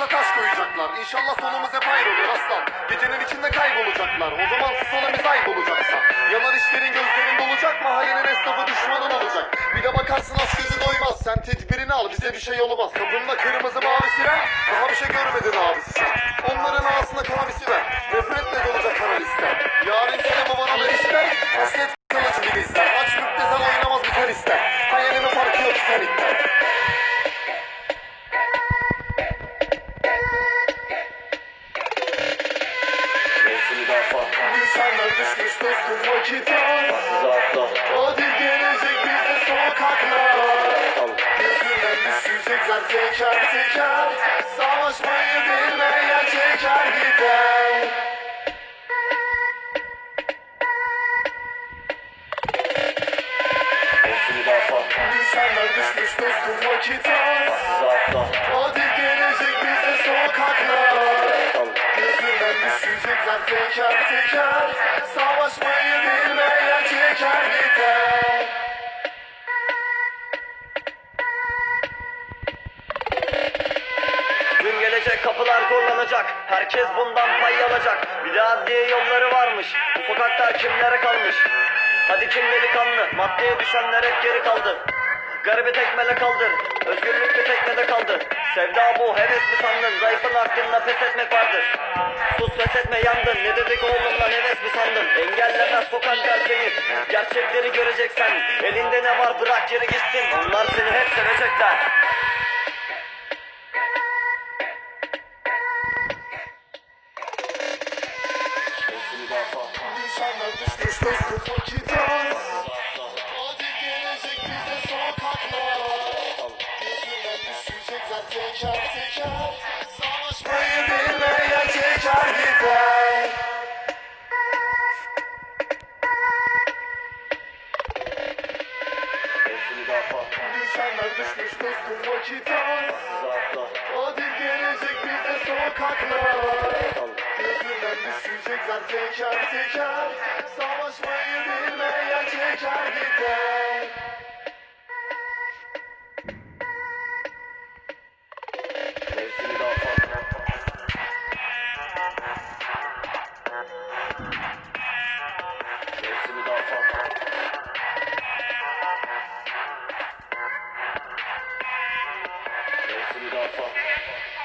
olacaklar. İnşallah sonumuz hep hayır olur aslan. Gecenin içinde kaybolacaklar. O zaman biz ayıp olacaksa. Yanar işlerin gözlerin dolacak. Mahallenin esnafı düşmanın olacak. Bir de bakarsın az gözü doymaz. Sen tedbirini al bize bir şey olmaz. Kapında kırmızı mavi siren. Daha bir şey İnsanlar düşmüş dostum vakit atla. Adil gelecek bize sokaklar. Yüzünden düşecekler teker teker. Savaşmayı bilmeyen çeker gider. İnsanlar düşmüş dostum vakit atla. Adil gelecek bize düşecekler teker teker. Savaşmayı bilmeyen çeker. Gün gelecek kapılar zorlanacak. Herkes bundan pay alacak. Bir de adliye yolları varmış. Bu sokaklar kimlere kalmış? Hadi kim delikanlı? Maddeye düşenler hep geri kaldı. Garibi tekmele kaldır. Özgürlük bir tekmede kaldı Sevda bu heves mi sandın? Zayıfın hakkında pes etmek vardır. Sus pes etme yandın. Ne dedik oğlum lan heves mi sandın? Engellemez sokaklar seni Gerçekleri göreceksen Elinde ne var bırak geri gitsin. Onlar seni hep sevecekler. İnsanlar düşmüş dostum vakit az. teker teker Savaşmayı bilmeye çeker gider İnsanlar düşmüş dostum vakit az Hadi gelecek bize sokaklar Gözünden düşecekler teker teker Savaşmayı bilmeye çeker gider. Copa.